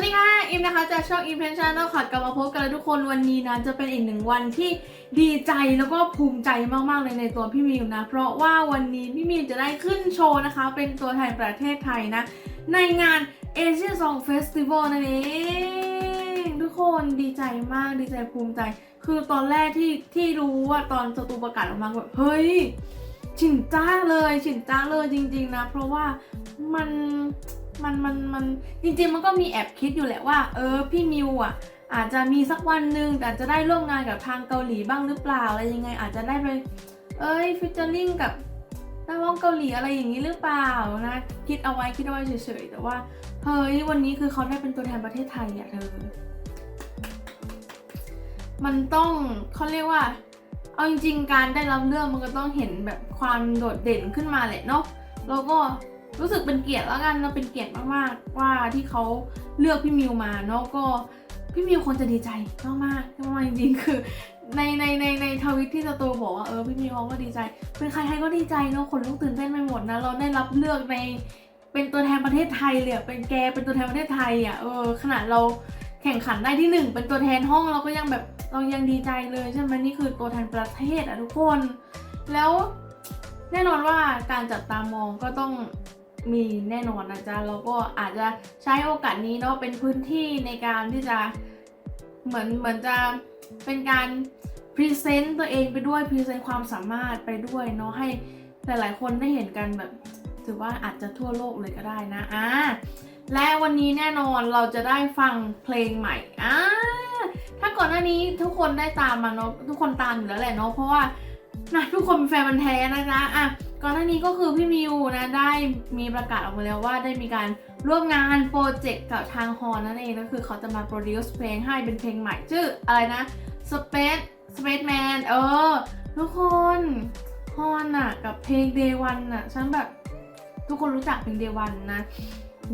วัสดีค่ะ อิมนะคะจากช่องอิมเพนชั่นค่ะกลับมาพบกันแล้วทุกคนวันนี้นะจะเป็นอีกหนึ่งวันที่ดีใจแล้วก็ภูมิใจมากๆเลยในตัวพี่มิวนะ เพราะว่าวันนี้พี่มิวจะได้ขึ้นโชว์นะคะ เป็นตัวแทนประเทศไทยนะ ในงาน Asian Song Festival นั่นเองทุกคนดีใจมากดีใจภูมิใจ คือตอนแรกที่ที่รู้ว่าตอนสตูประกาศออกมาแบบเฮ้ยฉินจ้าเลยฉินจ้าเลยจริง ๆ นะ เพราะว่ามัน มันมันมันจริงๆมันก็มีแอบคิดอยู่แหละว่า เออพี่มิวอะ อาจจะมีสักวันหนึ่งแต่อาจจะได้ร่วมงานกับทางเกาหลีบ้างหรือเปล่าอะไรยังไง อาจจะได้ไป เอ้ยฟิชเจอร์ลิงกับนักร้องเกาหลีอะไรอย่างนี้หรือเปล่านะ คิดเอาไว้คิดเอาไว้เฉยๆแต่ว่าเฮ้ยวันนี้คือเขาได้เป็นตัวแทนประเทศไทยอะเธอมันต้องเขาเรียกว่า เอาจริงๆการได้รับเลือกมันก็ต้องเห็นแบบความโดดเด่นขึ้นมาแหละเนาะแล้วก็ รู้สึกเป็นเกียรติแล้วกันเราเป็นเกียรติมากๆว่าที่เขาเลือกพี่มิวมาเนาะก็พี่มิวควรจะดีใจมากๆมากจริงๆคือในในในในทวิตที่สตูบอกว่าเออพี่มิวเขาก็ดีใจ เป็นใครใครก็ดีใจเนาะคนลุกตื่นเต้นไปหมดนะเราได้รับเลือกในเป็นตัวแทนประเทศไทยเลยเป็นแกเป็นตัวแทนประเทศไทยอะเออขนาดเราแข่งขันได้ที่หนึ่งเป็นตัวแทนห้องเราก็ยังแบบเรายังดีใจเลยใช่ไหมนี่คือตัวแทนประเทศอะทุกคน แล้วแน่นอนว่าการจับตามองก็ต้อง มีแน่นอนนะจ๊ะเราก็อาจจะใช้โอกาสนี้เนาะเป็นพื้นที่ในการที่จะเหมือนเหมือนจะเป็นการพรีเซนต์ตัวเองไปด้วยพรีเซนต์ความสามารถไปด้วยเนาะให้หลายๆคนได้เห็นกันแบบถือว่าอาจจะทั่วโลกเลยก็ได้นะอ่าและวันนี้แน่นอนเราจะได้ฟังเพลงใหม่อ่าถ้าก่อนหน้านี้ทุกคนได้ตามมาเนาะทุกคนตามอยู่แล้วแหละเนาะเพราะว่านะทุกคนเป็นแฟนมันแท้นะจ๊ะอะ ก่อนหน้านี้ก็คือพี่มิวนะได้มีประกาศออกมาแล้วว่าได้มีการร่วมงานโปรเจกต์กับทางฮอนนั่นเองก็คือเขาจะมาโปรดิวซ์เพลงให้เป็นเพลงใหม่ชื่ออะไรนะ Space Space Man เออ ทุกคนฮอนอะกับเพลง Day One อะฉันแบบทุกคนรู้จักเพลง Day One นะ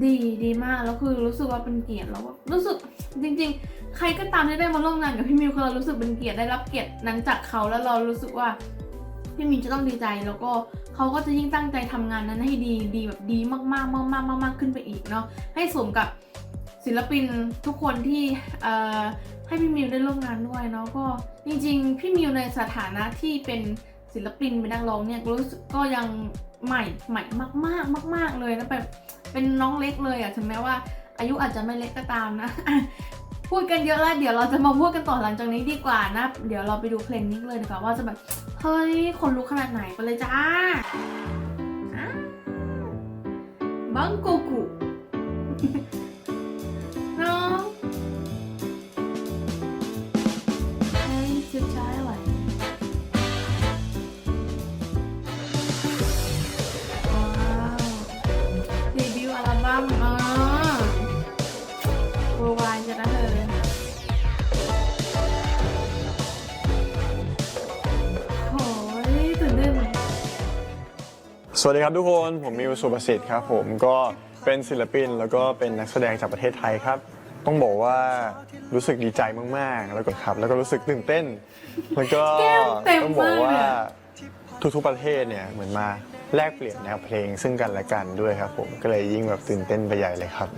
ดีดีมากแล้วคือรู้สึกว่าเป็นเกียรติแล้วว่ารู้สึกจริง ๆ ใครก็ตามที่ได้มาร่วมงานกับพี่มิวคือเรารู้สึกเป็นเกียรติได้รับเกียรตินั้นจากเขาแล้วเรารู้สึกว่า พี่มิวจะต้องดีใจแล้วก็เขาก็จะยิ่งตั้งใจทำงานนั้นให้ดีดีแบบดีมากๆมากๆมากๆมากๆขึ้นไปอีกเนาะให้สมกับศิลปินทุกคนที่เอ่อให้พี่มิวได้ร่วมงานด้วยเนาะก็จริง ๆ พี่มิวในสถานะที่เป็นศิลปินเป็นนักร้องเนี่ยรู้สึกก็ยังใหม่ใหม่มากๆมาก ๆเลยนะแบบเป็นน้องเล็กเลยอะถึงแม้ว่าอายุอาจจะไม่เล็กก็ตามนะ พูดกันเยอะแล้วเดี๋ยวเราจะมาพูดกันต่อหลังจากนี้ดีกว่านะ เดี๋ยวเราไปดูเพลงนี้เลยดีกว่าว่าจะแบบเฮ้ยคนลุกขนาดไหนไปเลยจ้าอ่าบังโกกุเนาะให้สุดท้ายอะไรว้ สวัสดีครับทุกคนผมมิวสุประสิทธิ์ครับผมก็เป็นศิลปินแล้วก็เป็นนักแสดงจากประเทศไทยครับ ต้องบอกว่ารู้สึกดีใจมากๆ แล้วก็ครับ แล้วก็รู้สึกตื่นเต้น แล้วก็แก้มเต็มต้องบอกว่าเลยอะทุกๆประเทศเนี่ยเหมือนมาแลกเปลี่ยนแนวเพลงซึ่งกันและกันด้วยครับ ผมก็เลยยิ่งแบบตื่นเต้นไปใหญ่เลยครับ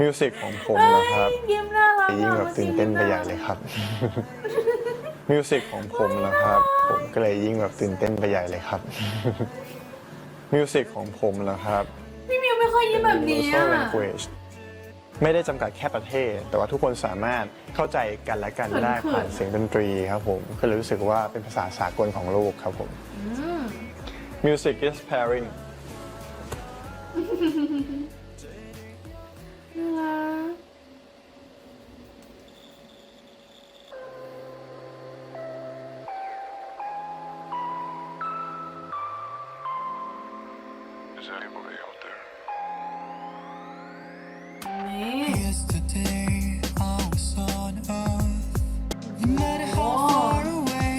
มิวสิกของผมนะครับเยี่ยมน่ารักยิ่งแบบตื่นเต้นไปใหญ่เลยครับ มิวสิกของผมนะครับ ผมก็เลยยิ่งแบบตื่นเต้นไปใหญ่เลยครับ มิวสิกของผมนะครับพี่มิวไม่ค่อยยิ้มแบบนี้ Universal อะ language ไม่ได้จำกัดแค่ประเทศ แต่ว่าทุกคนสามารถเข้าใจกันและกันได้เขินๆ ผ่านเสียงดนตรีครับผมก็เลยรู้สึกว่าเป็นภาษาสากลของโลกครับผม อืม Music is pairing น่ารัก Is anybody out there? นี่ Yesterday I was on Earth. No matter how โอ้ far away,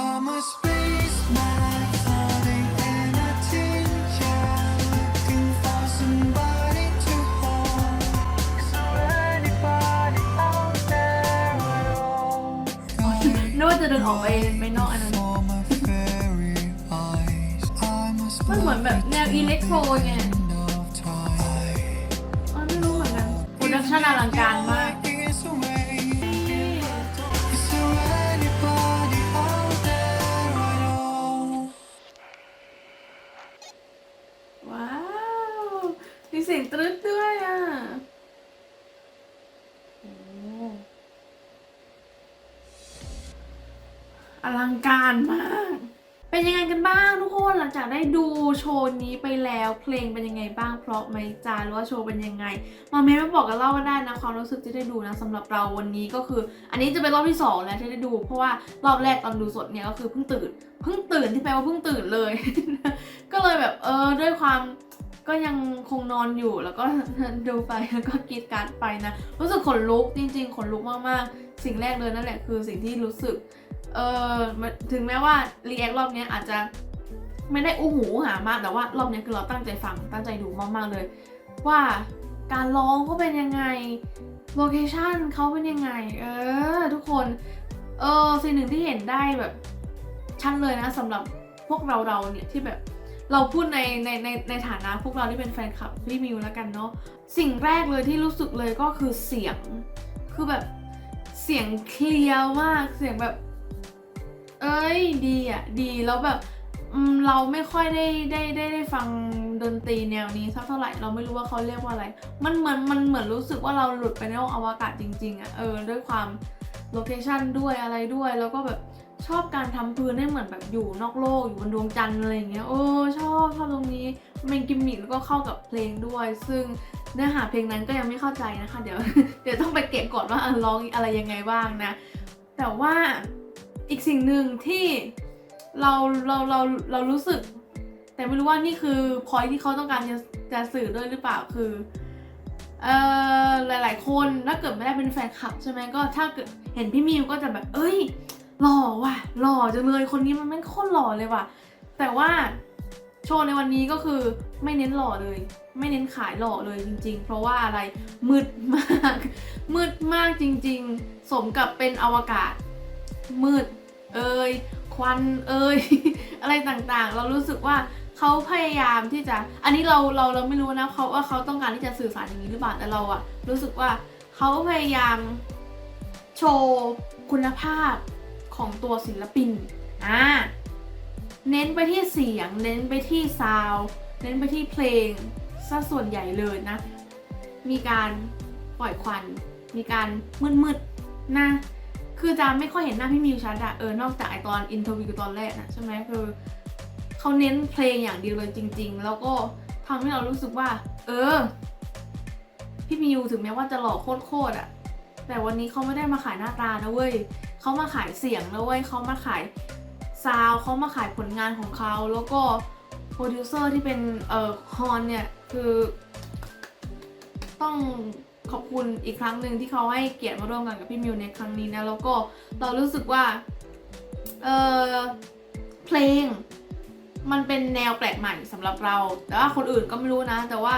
I'm a spaceman floating in a tin can, looking for somebody to hold. Is there anybody out there at all? นึกว่าจะเดินออกไปไปนอกอันนั้น มันเหมือนแบบแนวอิเล็กโทรนไง end of time. อ๋อไม่รู้เหมือนกันมันอลังการมาก Is away. Is there anybody out there at all? ว้าว มีเสียงตรึ๊ดด้วยอะโอ้อลังการมาก เป็นยังไงกันบ้างทุกคนหลังจากได้ดูโชว์นี้ไปแล้วเพลงเป็นยังไงบ้างเพราะไหมจ้าหรือว่าโชว์เป็นยังไงมาเมนมาบอกกันเล่ากันได้นะความรู้สึกที่ได้ดูนะสำหรับเราวันนี้ก็คือ อันนี้จะเป็นรอบที่สองแล้วที่ได้ดู เพราะว่ารอบแรกตอนดูสดเนี่ยก็คือเพิ่งตื่นเพิ่งตื่นที่แปลว่าเพิ่งตื่นเลย ก็เลยแบบเออด้วยความก็ยังคงนอนอยู่แล้วก็ดูไปแล้วก็กีดกรารไปนะ รู้สึกขนลุกจริง ๆ ขนลุกมากๆ สิ่งแรกเลยนั่นแหละคือสิ่งที่รู้สึก เออถึงแม้ว่ารีแอครอบนี้อาจจะไม่ได้อู้หูหามากแต่ว่ารอบนี้คือเราตั้งใจฟังตั้งใจดูมากๆเลย ว่าการร้องเขาเป็นยังไงโลเคชันเขาเป็นยังไง เออ ทุกคนเออสิ่งหนึ่งที่เห็นได้แบบชัดเลยนะสำหรับพวกเราเราเนี่ยที่แบบเราพูดในในในในฐานะพวกเราที่เป็นแฟนคลับพี่มิวแล้วกันเนาะสิ่งแรกเลยที่รู้สึกเลยก็คือเสียง คือแบบเสียงเคลียร์มากเสียงแบบ เอ้ยดีอะดีแล้วแบบเราไม่ค่อยได้ได้ได้ได้ฟังดนตรีแนวนี้สักเท่าไหร่เราไม่รู้ว่าเขาเรียกว่าอะไร มันเหมือนมันเหมือนรู้สึกว่าเราหลุดไปในโลกอวกาศจริงๆอะเออด้วยความโลเคชันด้วยอะไรด้วย แล้วก็แบบชอบการทำพื้นให้เหมือนแบบอยู่นอกโลกอยู่บนดวงจันทร์อะไรอย่างเงี้ยโอ้ชอบชอบตรงนี้มันเป็นกิมมิคแล้วก็เข้ากับเพลงด้วย ซึ่งเนื้อหาเพลงนั้นก็ยังไม่เข้าใจนะคะ เดี๋ยวเดี๋ยวต้องไปเก็บก่อนว่าอะร้องอะไรยังไงบ้างนะ แต่ว่า อีกสิ่งหนึ่งที่เราเราเราเรารู้สึก แต่ไม่รู้ว่านี่คือพอยที่เขาต้องการจะจะสื่อด้วยหรือเปล่าคือเอ่อหลาย ๆ คนถ้าเกิดไม่ได้เป็นแฟนคลับใช่ไหมก็ถ้าเกิดเห็นพี่มิวก็จะแบบ เอ้ยหล่อว่ะหล่อจังเลยคนนี้มันไม่งโคตรหล่อเลยว่ะ แต่ว่าโชว์ในวันนี้ก็คือไม่เน้นหล่อเลย ไม่เน้นขายหล่อเลยจริง ๆ เพราะว่าอะไรมืดมาก มืดมากจริง ๆ สมกับเป็นอวกาศมืด เอ่ยควันเอ่ยอะไรต่างๆ เรารู้สึกว่าเขาพยายามที่จะ อันนี้เราเราเราไม่รู้นะเขาว่าเขาต้องการที่จะสื่อสารอย่างนี้หรือเปล่าแต่เราอะรู้สึกว่าเขาพยายามโชว์คุณภาพของตัวศิลปินอ่าเน้นไปที่เสียง เน้นไปที่ซาวเน้นไปที่เพลงซะส่วนใหญ่เลยนะ มีการปล่อยควัน มีการมืดๆนะ คือจะไม่ค่อยเห็นหน้าพี่มิวชัดอะเออนอกจากไอตอนอินเทอร์วิวตอนแรกนะใช่ไหมคือเขาเน้นเพลงอย่างเดียวเลยจริง ๆ แล้วก็ทำให้เรารู้สึกว่า เออ พี่มิวถึงแม้ว่าจะหล่อโคตรๆอะแต่วันนี้เขาไม่ได้มาขายหน้าตานะเว้ยเขามาขายเสียงนะเว้ยเขามาขายซาวเขามาขายผลงานของเขาแล้วก็โปรดิวเซอร์ที่เป็นเอ่อฮอนเนี่ย คือต้อง ขอบคุณอีกครั้งหนึ่งที่เขาให้เกียรติมาร่วมงานกับพี่มิวในครั้งนี้นะแล้วก็เรารู้สึกว่าเออเพลง มันเป็นแนวแปลกใหม่สำหรับเรา แต่ว่าคนอื่นก็ไม่รู้นะ แต่ว่า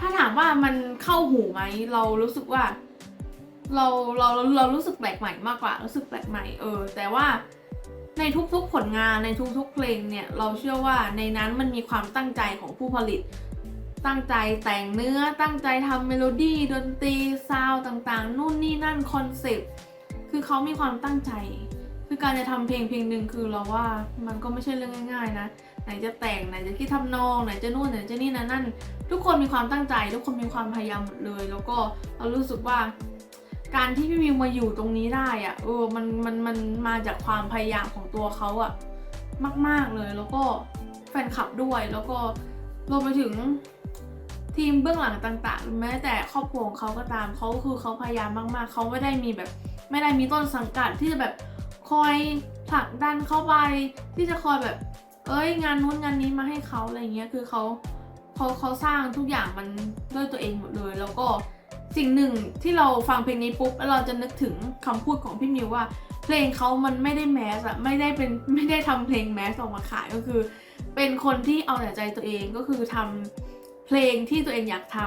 ถ้าถามว่ามันเข้าหูไหมเรารู้สึกว่า เราเราเราเรารู้สึกแปลกใหม่มากกว่า รู้สึกแปลกใหม่เออ แต่ว่าในทุกๆผลงานในทุกๆเพลงเนี่ย เราเชื่อว่าในนั้นมันมีความตั้งใจของผู้ผลิต ตั้งใจแต่งเนื้อตั้งใจทำเมโลดี้ดนตรีซาวต่างๆ นู่นนี่นั่นคอนเซปต์คือเขามีความตั้งใจ คือการจะทำเพลงเพลงหนึ่งคือเราว่ามันก็ไม่ใช่เรื่องง่าย ๆ นะ ไหนจะแต่งไหนจะคิดทำนอง ไหนจะนู่นไหนจะนี่นะนั่น ทุกคนมีความตั้งใจ ทุกคนมีความพยายามหมดเลย แล้วก็เรารู้สึกว่า การที่พี่มิวมาอยู่ตรงนี้ได้อะเออมันมันมันมาจากความพยายามของตัวเขาอะมาก ๆเลยแล้วก็แฟนคลับด้วยแล้วก็รวมไปถึง ทีมเบื้องหลังต่างๆ แม้แต่ครอบครัวของเขาก็ตามเขาคือเขาพยายามมากๆ เขาไม่ได้มีแบบ ไม่ได้มีต้นสังกัดที่จะแบบคอยผลักดันเข้าไป ที่จะคอยแบบ เอ้ยงานนู้นงานนี้มาให้เขาอะไรเงี้ยคือเขาเขาเขาสร้างทุกอย่างมันด้วยตัวเองหมดเลย แล้วก็สิ่งหนึ่งที่เราฟังเพลงนี้ปุ๊บแล้วเราจะนึกถึงคำพูดของพี่มิวว่า เพลงเขามันไม่ได้แมสอะไม่ได้เป็นไม่ได้ทำเพลงแมสออกมาขายก็คือ เป็นคนที่เอาแต่ใจตัวเองก็คือทำ เพลงที่ตัวเองอยากท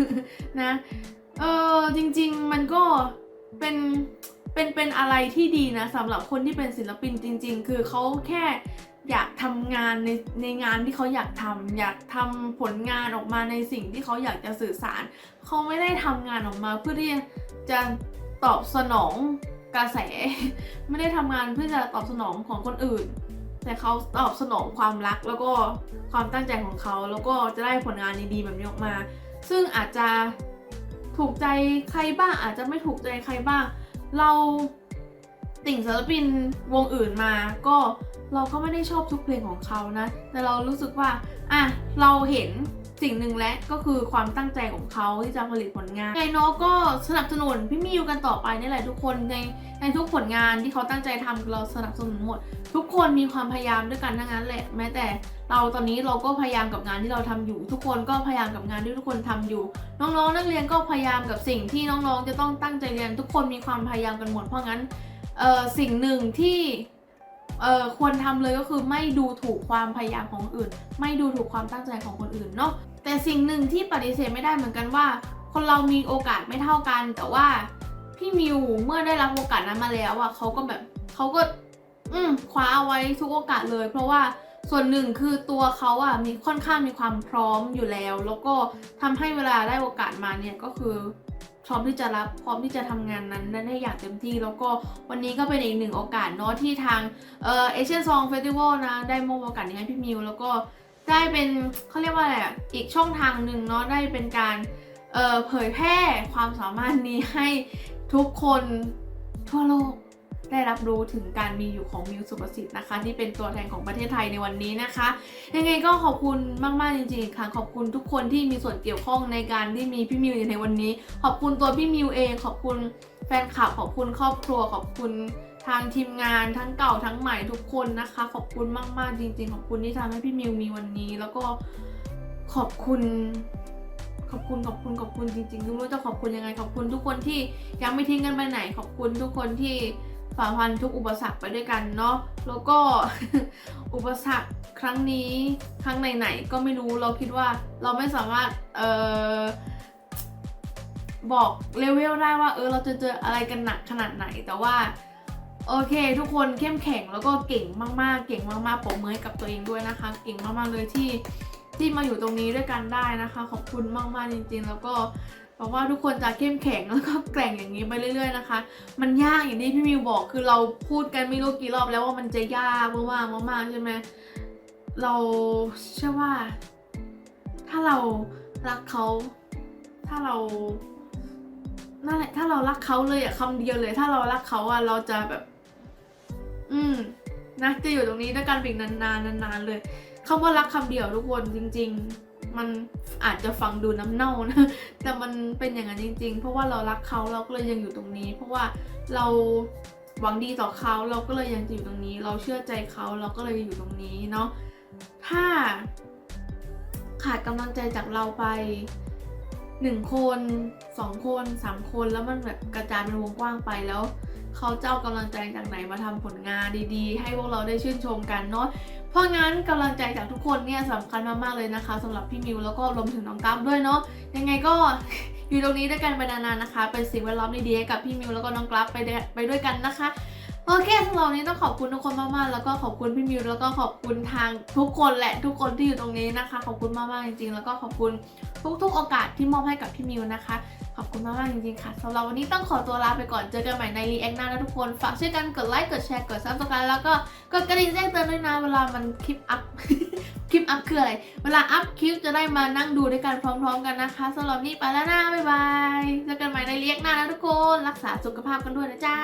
ำนะ เออจริง ๆ มันก็เป็นเป็นเป็นอะไรที่ดีนะสำหรับคนที่เป็นศิลปินจริง ๆ คือเขาแค่อยากทำงานในในงานที่เขาอยากทำอยากทำผลงานออกมาในสิ่งที่เขาอยากจะสื่อสารเขาไม่ได้ทำงานออกมาเพื่อที่จะตอบสนองกระแส ไม่ได้ทำงานเพื่อจะตอบสนองของคนอื่น แต่เขาตอบสนองความรักแล้วก็ความตั้งใจของเขาแล้วก็จะได้ผลงานดีๆแบบนี้ออกมา ซึ่งอาจจะถูกใจใครบ้างอาจจะไม่ถูกใจใครบ้าง เราติ่งศิลปินวงอื่นมาก็เราก็ไม่ได้ชอบทุกเพลงของเขานะ แต่เรารู้สึกว่าอะเราเห็นสิ่งหนึ่งและก็คือความตั้งใจของเขาที่จะผลิตผลงานไงเนาะก็สนับสนุนพี่มิวกันต่อไปนี่แหละทุกคนในในทุกผลงานที่เขาตั้งใจทำเราสนับสนุนหมด ทุกคนมีความพยายามด้วยกันทั้งนั้นแหละแม้แต่เราตอนนี้เราก็พยายามกับงานที่เราทำอยู่ ทุกคนก็พยายามกับงานที่ทุกคนทำอยู่ น้องๆ นักเรียนก็พยายามกับสิ่งที่น้องๆ จะต้องตั้งใจเรียน ทุกคนมีความพยายามกันหมดเพราะงั้นสิ่งหนึ่งที่ควรทำเลยก็คือไม่ดูถูกความพยายามของอื่น ไม่ดูถูกความตั้งใจของคนอื่นเนาะแต่สิ่งหนึ่งที่ปฏิเสธไม่ได้เหมือนกันว่า คนเรามีโอกาสไม่เท่ากัน แต่ว่าพี่มิวเมื่อได้รับโอกาสนั้นมาแล้วอะเขาก็แบบเขาก็ อืมคว้าเอาไว้ทุกโอกาสเลย เพราะว่าส่วนหนึ่งคือตัวเขาอะมีค่อนข้างมีความพร้อมอยู่แล้ว แล้วก็ทำให้เวลาได้โอกาสมาเนี่ยก็คือพร้อมที่จะรับพร้อมที่จะทำงานนั้นได้อย่างเต็มที่ แล้วก็วันนี้ก็เป็นอีกหนึ่งโอกาสเนาะที่ทางเอ่อเอเชียนซองเฟสติวัลนะได้มอบโอกาสนี้ให้พี่มิว แล้วก็ได้เป็นเขาเรียกว่าอะไรอะอีกช่องทางหนึ่งเนาะได้เป็นการเอ่อเผยแพร่ความสามารถนี้ให้ทุกคนทั่วโลก ได้รับรู้ถึงการมีอยู่ของมิวสุประสิทธิ์นะคะ ที่เป็นตัวแทนของประเทศไทยในวันนี้นะคะ ยังไงก็ขอบคุณมากๆจริงๆครั้งขอบคุณทุกคนที่มีส่วนเกี่ยวข้องในการที่มีพี่มิวอยู่ในวันนี้ ขอบคุณตัวพี่มิวเอง ขอบคุณแฟนคลับขอบคุณครอบครัวขอบคุณทางทีมงานทั้งเก่าทั้งใหม่ทุกคนนะคะ ขอบคุณมากๆจริง ๆ ขอบคุณที่ทำให้พี่มิวมีวันนี้ แล้วก็ขอบคุณ ขอบคุณขอบคุณขอบคุณจริงๆไม่รู้จะขอบคุณยังไง ขอบคุณทุกคนที่ยังไม่ทิ้งกันไปไหน ขอบคุณทุกคนที่ ฝ่าฟันทุกอุปสรรคไปด้วยกันเนาะแล้วก็อุปสรรคครั้งนี้ครั้งไหนๆก็ไม่รู้เราคิดว่าเราไม่สามารถเออบอกเลเวลได้ว่าเออเราจะเจออะไรกันหนักขนาดไหนแต่ว่าโอเค ทุกคนเข้มแข็งแล้วก็เก่งมากๆ เก่งมากๆปรบมือกับตัวเองด้วยนะคะ เก่งมากๆเลยที่ที่มาอยู่ตรงนี้ด้วยกันได้นะคะ ขอบคุณมากๆจริง ๆ แล้วก็ หวังว่าทุกคนจะเข้มแข็งแล้วก็แกร่งอย่างนี้ไปเรื่อย ๆนะคะ มันยากอย่างที่พี่มิวบอกคือเราพูดกันไม่รู้กี่รอบแล้วว่ามันจะยากมากๆมากๆใช่ไหมเราเชื่อว่า ถ้าเรารักเขาถ้าเรานั่นแหละถ้าเรารักเขาเลยอะคำเดียวเลย ถ้าเรารักเขาอะเราจะแบบ อืมนะจะอยู่ตรงนี้ด้วยกันไปอีกนานๆนานๆเลยคำว่ารักคำเดียวทุกคนจริง ๆ มันอาจจะฟังดูน้ำเน่านะ แต่มันเป็นอย่างนั้นจริง ๆ เพราะว่าเรารักเขาเราก็เลยยังอยู่ตรงนี้ เพราะว่าเราหวังดีต่อเขาเราก็เลยยังจะอยู่ตรงนี้ เราเชื่อใจเขาเราก็เลยอยู่ตรงนี้เนาะถ้าขาดกำลังใจจากเราไปหนึ่งคนสองคนสามคนแล้วมันแบบกระจายเป็นวงกว้างไปแล้วเขาจะเอากำลังใจจากไหนมาทำผลงานดีๆ ให้พวกเราได้ชื่นชมกันเนาะ เพราะงั้นกำลังใจจากทุกคนเนี่ยสำคัญมากๆเลยนะคะสำหรับพี่มิวแล้วก็รวมถึงน้องกัฟด้วยเนาะยังไงก็อยู่ตรงนี้ด้วยกันไปนานๆนะคะ เป็นสิ่งแวดล้อมดีๆกับพี่มิวแล้วก็น้องกราฟไปด้วยไปด้วยกันนะคะ โอเคสำหรับวันนี้ต้องขอบคุณทุกคนมากๆ แล้วก็ขอบคุณพี่มิวแล้วก็ขอบคุณทางทุกคนแหละทุกคนที่อยู่ตรงนี้นะคะ ขอบคุณมากๆจริงๆ แล้วก็ขอบคุณทุกๆ โอกาสที่มอบให้กับพี่มิวนะคะ ขอบคุณมากๆจริงๆค่ะสำหรับวันนี้ต้องขอตัวลาไปก่อนเจอกันใหม่ในรีแอคหน้านะทุกคนฝากช่วยกันกดไลค์กดแชร์กดซับสไครต์แล้วก็กดกระดิ่งแจ้งเตือนด้วยนะเวลามันคลิปอัพคลิปอัพคืออะไร เวลาอัพคลิปจะได้มานั่งดูด้วยกันพร้อม ๆ กันนะคะสำหรับนี้ไปแล้วนะบ๊ายบายเจอกันใหม่ในรียกหน้านะทุกคน รักษาสุขภาพกันด้วยนะจ๊ะ